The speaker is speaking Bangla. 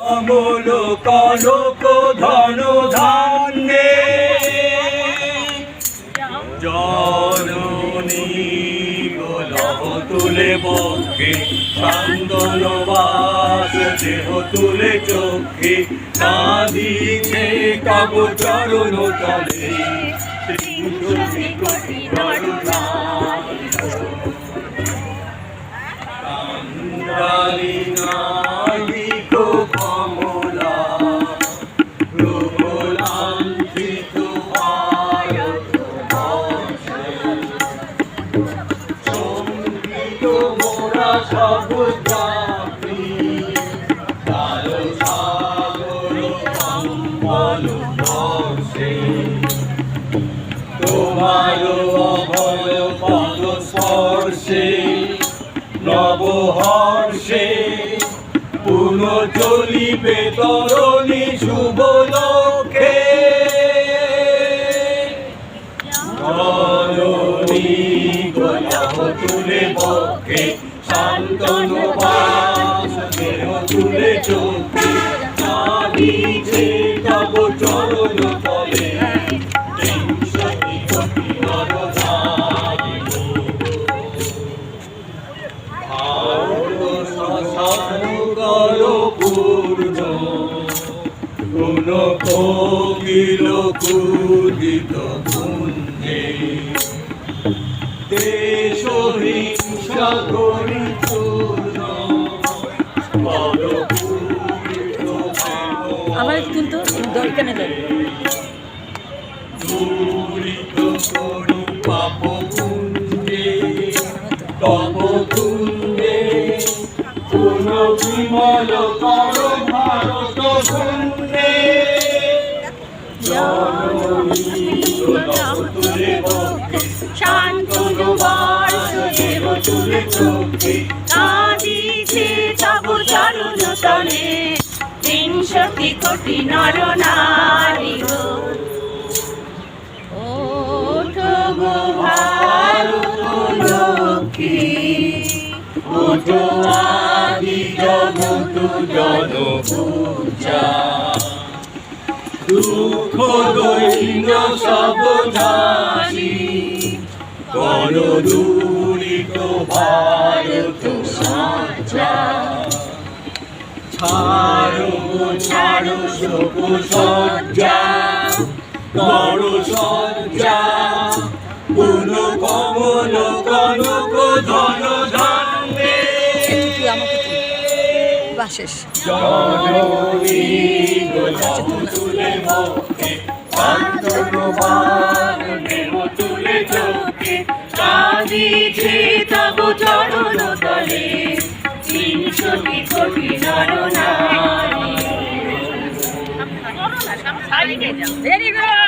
অমল কনক ধন ধান্যে। জননী গোলহ তুলে বক্ষে সান্দনবাস দেহ তুলে চোখে। কাঁদিছে কব চরণ তলে ত্রিভুজে কোটি নবহর্ষে পুনর্জলিবে তরণী শুভ গোলাপ তুলে বক্ষে। শান্তনু বাস দেহ তুলে চোখে কাঁদিছে তব চরণ তলে কোন কোকিল কুদিত পুণ্যে দেশ হিংসা করি আমার কিন্তু দরকানে দেয় দূরিত করু পাপ কুঞ্জে পুন বিমল কর ভারত কুঞ্জে জননী চোখে কাঁদিছে তব চরণ তলে। বিংশতি কোটি নর নারী ওঠো গো ভারত লক্ষ্মী ওঠো আদি জগত জন পূজা দুঃখ দৈন্য সব ছাড়ো ছাড়ো শোক সজ্জা কর সজ্জা পুন কমল কনক ধন ধান্যে। বাসেস জননী গোলাপ তুলে বক্ষে শান্তনুবান দেহ তুলে চোখে। কাঁদিছে তব চরণ তলে। তিনশোটি কোটি নর নারী ভেরি গুড